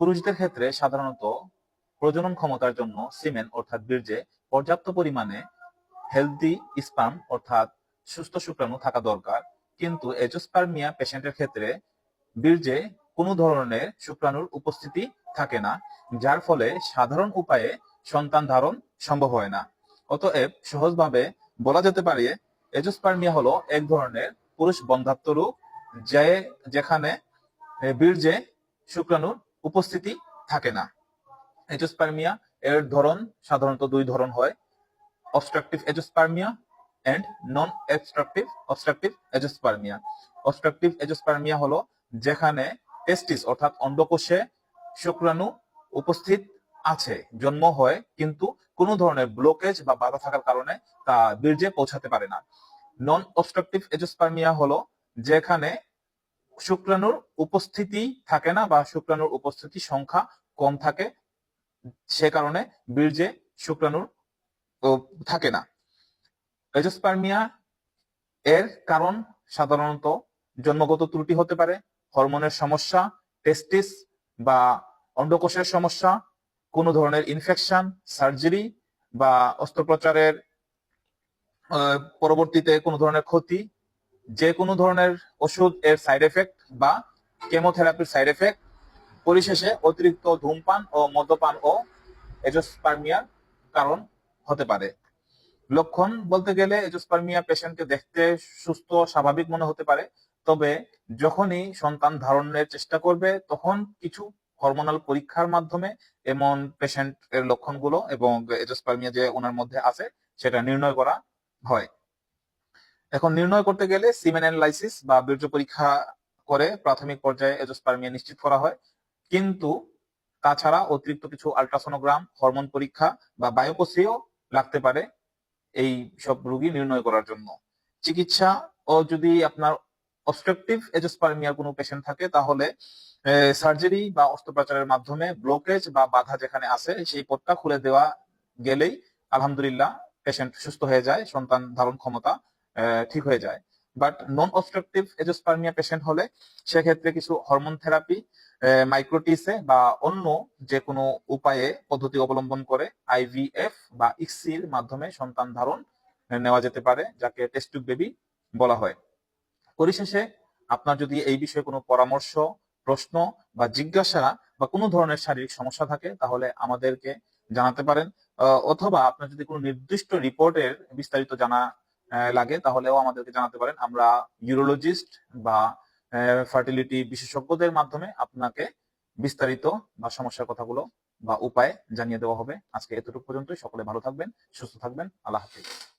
পুরুষদের ক্ষেত্রে সাধারণত প্রজনন ক্ষমতার জন্য সিমেন অর্থাৎ বীর্যে পর্যাপ্ত পরিমাণে হেলদি স্পার্ম অর্থাৎ সুস্থ শুক্রাণু থাকা দরকার। কিন্তু এজোস্পার্মিয়া পেশেন্টের ক্ষেত্রে বীর্যে কোনো ধরনের শুক্রাণুর উপস্থিতি থাকে না, যার ফলে সাধারণ উপায়ে সন্তান ধারণ সম্ভব হয় না। অতএব সহজভাবে বলা যেতে পারে এজোস্পার্মিয়া হলো এক ধরনের পুরুষ বন্ধাত্ম রূপ যে যেখানে বীর্যে শুক্রাণুর উপস্থিতি থাকে না। এজোস্পার্মিয়া এর ধরন সাধারণত দুই ধরন হয় obstructive azoospermia and non obstructive obstructive azoospermia. Obstructive azoospermia হলো যেখানে টেস্টিস অর্থাৎ অন্ডকোষে শুক্রাণু উপস্থিত আছে, জন্ম হয়, কিন্তু কোনো ধরনের ব্লকেজ বা বাধা থাকার কারণে তা বীর্যে পৌঁছাতে পারে না। নন অবস্ট্রাকটিভ এজোস্পার্মিয়া হলো যেখানে শুক্রাণুর উপস্থিতি থাকে না বা শুক্রাণুর উপস্থিতি সংখ্যা কম থাকে, সে কারণে বীর্যে শুক্রাণুর থাকে না। এজোস্পার্মিয়া এর কারণ সাধারণত জন্মগত ত্রুটি হতে পারে, হরমোনের সমস্যা, টেস্টিস বা অন্ডকোষের সমস্যা, কোনো ধরনের ইনফেকশন সার্জারি বা অস্ত্রোপচারের পরবর্তীতে কোনো ধরনের ক্ষতি যে কোনো ধরনের ওষুধ এর সাইড এফেক্ট বা কেমোথেরাপির সাইড এফেক্ট পরিশেষে অতিরিক্ত ধূমপান ও মদ্যপান ও এজোস্পার্মিয়ার কারণ হতে পারে। লক্ষণ বলতে গেলে এজোস্পার্মিয়া পেশেন্টকে দেখতে সুস্থ, স্বাভাবিক মনে হতে পারে, তবে যখনই সন্তান ধারণের চেষ্টা করবে, তখন কিছু হরমোনাল পরীক্ষার মাধ্যমে এমন পেশেন্ট এর লক্ষণগুলো এবং এজোস্পার্মিয়া যে ওনার মধ্যে আছে, সেটা নির্ণয় করা হয়। এখন নির্ণয় করতে গেলে সিমেন অ্যানালাইসিস বা বীর্য পরীক্ষা করে প্রাথমিক পর্যায়ে এজোস্পার্মিয়া নিশ্চিত করা হয়। কিন্তু তাছাড়া অতিরিক্ত কিছু আল্ট্রাসোনোগ্রাম হরমোন পরীক্ষা বা বায়োপসিও লাগতে পারে এই সব রোগী নির্ণয় করার জন্য। চিকিৎসা ও যদি আপনার অবস্ট্রাকটিভ এজোস্পার্মিয়ার কোনো পেশেন্ট থাকে, তাহলে সার্জারি বা অস্ত্রোপচারের মাধ্যমে ব্লকেজ বা বাধা যেখানে আছে, সেই পথটা খুলে দেওয়া গেলেই আলহামদুলিল্লাহ পেশেন্ট সুস্থ হয়ে যায়, সন্তান ধারণ ক্ষমতা ঠিক হয়ে যায়। But non obstructive azoospermia patient হলে সেক্ষেত্রে কিছু হরমোন থেরাপি মাইক্রোটিসে বা অন্য যে কোনো উপায়ে পদ্ধতি অবলম্বন করে আইভিএফ বা ইক্সির মাধ্যমে সন্তান ধারণ নেওয়া যেতে পারে, যাকে টেস্টুক বেবি বলা হয়। পরিশেষে আপনার যদি এই বিষয়ে কোনো পরামর্শ, প্রশ্ন বা জিজ্ঞাসা বা কোনো ধরনের শারীরিক সমস্যা থাকে, তাহলে আমাদেরকে জানাতে পারেন। অথবা আপনার যদি কোনো নির্দিষ্ট রিপোর্টের বিস্তারিত জানা লাগে, তাহলেও আমাদেরকে জানাতে পারেন। আমরা ইউরোলজিস্ট বা ফার্টিলিটি বিশেষজ্ঞদের মাধ্যমে আপনাকে বিস্তারিত বা সমস্যার কথাগুলো বা উপায় জানিয়ে দেওয়া হবে। আজকে এতটুকু পর্যন্তই। সকলে ভালো থাকবেন, সুস্থ থাকবেন। আল্লাহ হাফিজ।